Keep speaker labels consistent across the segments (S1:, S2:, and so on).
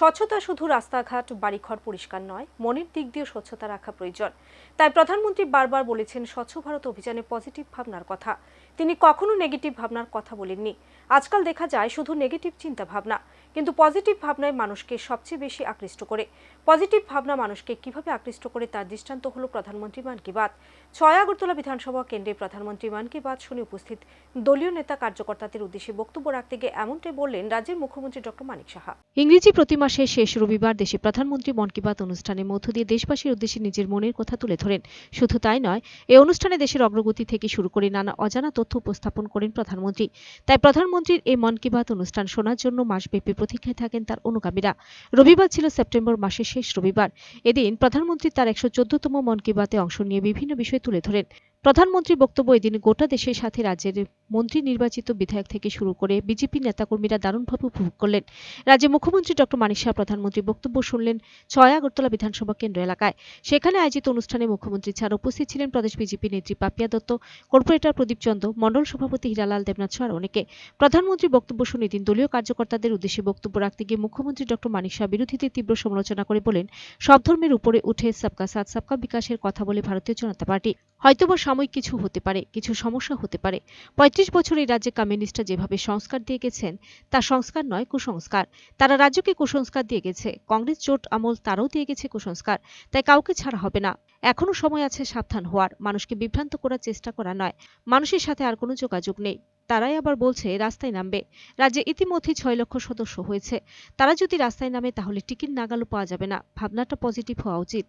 S1: স্বচ্ছতা শুধু রাস্তাঘাট, বাড়িঘর পরিষ্কার নয়, মনের দিক দিয়ে স্বচ্ছতা রাখা প্রয়োজন। তাই প্রধানমন্ত্রী বারবার বলেছেন, স্বচ্ছ ভারত অভিযানে পজিটিভ ভাবনার কথা। তিনি কখনো নেগেটিভ ভাবনার কথা বলেননি। আজকাল দেখা যায় শুধু নেগেটিভ চিন্তা ভাবনা কিন্তু পজিটিভ ভাবনায় মানুষকে সবচেয়ে বেশি আকৃষ্ট করে। পজিটিভ ভাবনা মানুষকে কীভাবে আকৃষ্ট করে তার দৃষ্টান্ত হলো প্রধানমন্ত্রী মান কি বাত। ছয় আগরতলা বিধানসভা কেন্দ্রে প্রধানমন্ত্রী মান কি বাত শুনে উপস্থিত দলীয় নেতা কার্যকর্তাদের উদ্দেশ্যে বক্তব্য রাখতে গিয়ে এমনটাই বললেন রাজ্যের মুখ্যমন্ত্রী ডক্টর মানিক সাহা। ইংরেজি প্রতি মাসের শেষ রবিবার দেশে প্রধানমন্ত্রী মন কি বাত অনুষ্ঠানের মধ্য দিয়ে দেশবাসীর উদ্দেশ্যে নিজের মনের কথা তুলে ধরেন। শুধু তাই নয় এই অনুষ্ঠানে দেশের অগ্রগতি থেকে শুরু করে নানা অজানা তথ্য উপস্থাপন করেন প্রধানমন্ত্রী। তাই প্রধানমন্ত্রীর এই মন কি বাত অনুষ্ঠান শোনার জন্য মাসব্যাপী প্রতীক্ষায় থাকেন তার অনুগামীরা। রবিবার ছিল সেপ্টেম্বর মাসের শেষ রবিবার। এদিন প্রধানমন্ত্রী তার একশো চোদ্দতম মন কি বাতে অংশ নিয়ে বিভিন্ন বিষয় তুলে ধরেন। প্রধানমন্ত্রীর বক্তব্য এদিন গোটা দেশের সাথে রাজ্যের মন্ত্রী নির্বাচিত বিধায়ক থেকে শুরু করে বিজেপি নেতাকর্মীরা দারুণভাবে উপভোগ করলেন। রাজ্যের মুখ্যমন্ত্রী ডক্টর মানিক শাহ প্রধানমন্ত্রীর বক্তব্য শুনলেন ছয় আগরতলা বিধানসভা কেন্দ্র এলাকায়। সেখানে আয়োজিত অনুষ্ঠানে মুখ্যমন্ত্রী ছাড়া উপস্থিত ছিলেন প্রদেশ বিজেপি নেত্রী পাপিয়া দত্ত, কর্পোরেটর প্রদীপ চন্দ মণ্ডল সভাপতি হীরালাল দেবনাথ সহ আর অনেকে। প্রধানমন্ত্রী বক্তব্য শুনে এদিন দলীয় কার্যকর্তাদের উদ্দেশ্যে বক্তব্য রাখতে গিয়ে মুখ্যমন্ত্রী ডক্টর মানিক শাহ বিরোধীদের তীব্র সমালোচনা করে বলেন, সব ধর্মের উপরে উঠে সবকা সাথ, সবকা বিকাশের কথা বলে ভারতীয় জনতা পার্টি। হয়তোবা সাময়িক কিছু হতে পারে, কিছু সমস্যা হতে পারে। পঁয়ত্রিশ বছর এই রাজ্যে কমিউনিস্টরা যেভাবে সংস্কার দিয়ে গেছেন, তা সংস্কার নয়, কুসংস্কার। তারা রাজ্যকে কুসংস্কার দিয়ে গেছে, কংগ্রেস জোট আমল তারাও দিয়ে গেছে কুসংস্কার, তাই কাউকে ছাড়া হবে না। এখনও সময় আছে সাবধান হওয়ার, মানুষকে বিভ্রান্ত করার চেষ্টা করা নয়, মানুষের সাথে আর কোনো যোগাযোগ নেই। তারাই আবার বলছে, রাস্তায় নামবে। রাজ্যে ইতিমধ্যেই ছয় লক্ষ সদস্য হয়েছে। তারা যদি রাস্তায় নামে, তাহলে টিকিট নাগালও পাওয়া যাবে না। ভাবনাটা পজিটিভ হওয়া উচিত।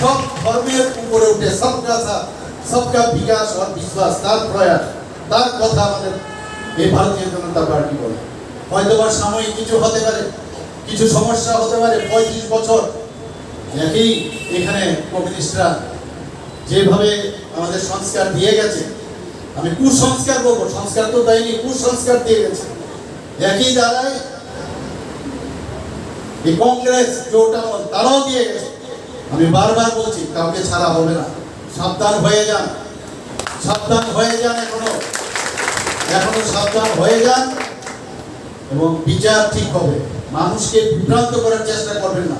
S2: সব ধর্মের উপরে উঠে সবকা সবকা বিকাশ আর বিশ্বাস, তার প্রয়াস, তার কথা আমাদের এই ভারতীয় জনতা পার্টি বলে। হয়তো বা সাময়িক কিছু হতে পারে, কিছু সমস্যা হতে পারে, পঁয়ত্রিশ বছর। একই এখানে কমিউনিস্টরা যেভাবে আমাদের সংস্কার দিয়ে গেছে, আমি কুসংস্কার বলব, সংস্কার তো দেয়নি, কুসংস্কার দিয়ে গেছে। একই দ্বারাই এই কংগ্রেস, জোট তারাও দিয়ে গেছে। আমি বারবার বলছি, কাউকে ছাড়া হবে না। সাবধান হয়ে যান। সাবধান হয়ে যান এখনও। এখনও সাবধান হয়ে যান এবং বিচার ঠিক হবে। মানুষকে বিভ্রান্ত করার চেষ্টা করবেন না।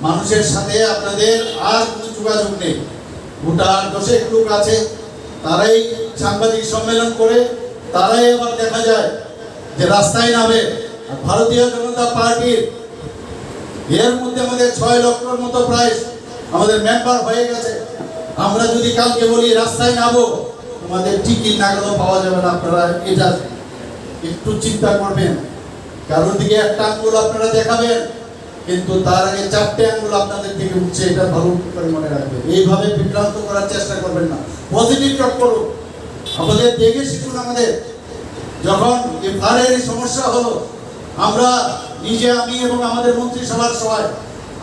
S2: মানুষের সাথে আপনাদের আর কোনো যোগাযোগ নেই। গোটা দশেক লোক আছে, তারাই সাংবাদিক সম্মেলন করে, তারাই আবার দেখা যায় যে রাস্তায় নামে। ভারতীয় জনতা পার্টির এর মধ্যে আমাদের ছয় লক্ষর মতো প্রায় আমাদের মেম্বার হয়ে গেছে। আমরা যদি কালকে বলি, রাস্তায় নামো, তোমাদের টিকিট না গেলেও পাওয়া যাবে না আপনারা। এটা একটু চিন্তা করবেন। কারোর দিকে একটা আঙ্গুল আপনারা দেখাবেন, কিন্তু তার আগে চারটে আঙ্গুল আপনাদের দিকে উঠছে, এটা ভালো করে মনে রাখবে এইভাবে বিভ্রান্ত করার চেষ্টা করবেন না। পজিটিভ টক করুন। আমাদের দেখে শিখুন আমাদের। যখন এই সমস্যা হলো, আমরা নিজে আমি এবং আমাদের মন্ত্রিসভার সবাই,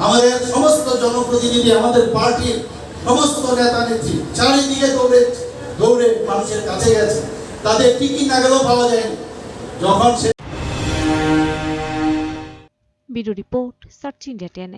S2: আমাদের সমস্ত জনপ্রতিনিধি, আমাদের পার্টির সমস্ত নেতা নেত্রী, চারিদিকে দৌড়ে দৌড়ে মানুষের কাছে গেছে। তাদের কি না গেলেও পাওয়া যায়নি। যখন সে
S1: bureau report, search India ten